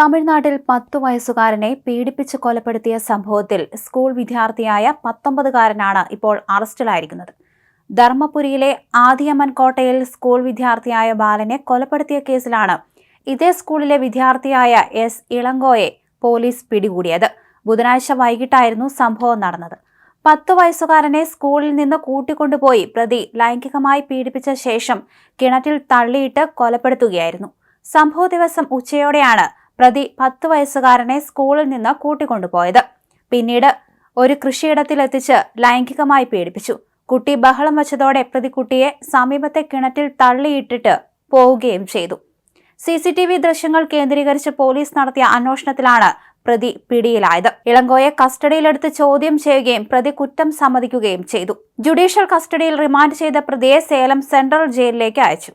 തമിഴ്നാട്ടിൽ പത്തു വയസ്സുകാരനെ പീഡിപ്പിച്ച് കൊലപ്പെടുത്തിയ സംഭവത്തിൽ സ്കൂൾ വിദ്യാർത്ഥിയായ പത്തൊമ്പതുകാരനാണ് ഇപ്പോൾ അറസ്റ്റിലായിരിക്കുന്നത്. ധർമ്മപുരിയിലെ ആദിയമ്മൻ കോട്ടയിൽ സ്കൂൾ വിദ്യാർത്ഥിയായ ബാലനെ കൊലപ്പെടുത്തിയ കേസിലാണ് ഇതേ സ്കൂളിലെ വിദ്യാർത്ഥിയായ എസ് ഇളങ്കോയെ പോലീസ് പിടികൂടിയത്. ബുധനാഴ്ച വൈകിട്ടായിരുന്നു സംഭവം നടന്നത്. പത്തു വയസ്സുകാരനെ സ്കൂളിൽ നിന്ന് കൂട്ടിക്കൊണ്ടുപോയി പ്രതി ലൈംഗികമായി പീഡിപ്പിച്ച ശേഷം കിണറ്റിൽ തള്ളിയിട്ട് കൊലപ്പെടുത്തുകയായിരുന്നു. സംഭവ ദിവസം ഉച്ചയോടെയാണ് പ്രതി പത്ത് വയസ്സുകാരനെ സ്കൂളിൽ നിന്ന് കൂട്ടിക്കൊണ്ടുപോയത്. പിന്നീട് ഒരു കൃഷിയിടത്തിലെത്തിച്ച് ലൈംഗികമായി പീഡിപ്പിച്ചു. കുട്ടി ബഹളം വച്ചതോടെ പ്രതി കുട്ടിയെ സമീപത്തെ കിണറ്റിൽ തള്ളിയിട്ടിട്ട് പോവുകയും ചെയ്തു. സി സി ടി വി ദൃശ്യങ്ങൾ കേന്ദ്രീകരിച്ച് പോലീസ് നടത്തിയ അന്വേഷണത്തിലാണ് പ്രതി പിടിയിലായത്. ഇളങ്കോയെ കസ്റ്റഡിയിലെടുത്ത് ചോദ്യം ചെയ്യുകയും പ്രതി കുറ്റം സമ്മതിക്കുകയും ചെയ്തു. ജുഡീഷ്യൽ കസ്റ്റഡിയിൽ റിമാൻഡ് ചെയ്ത പ്രതിയെ സേലം സെൻട്രൽ ജയിലിലേക്ക് അയച്ചു.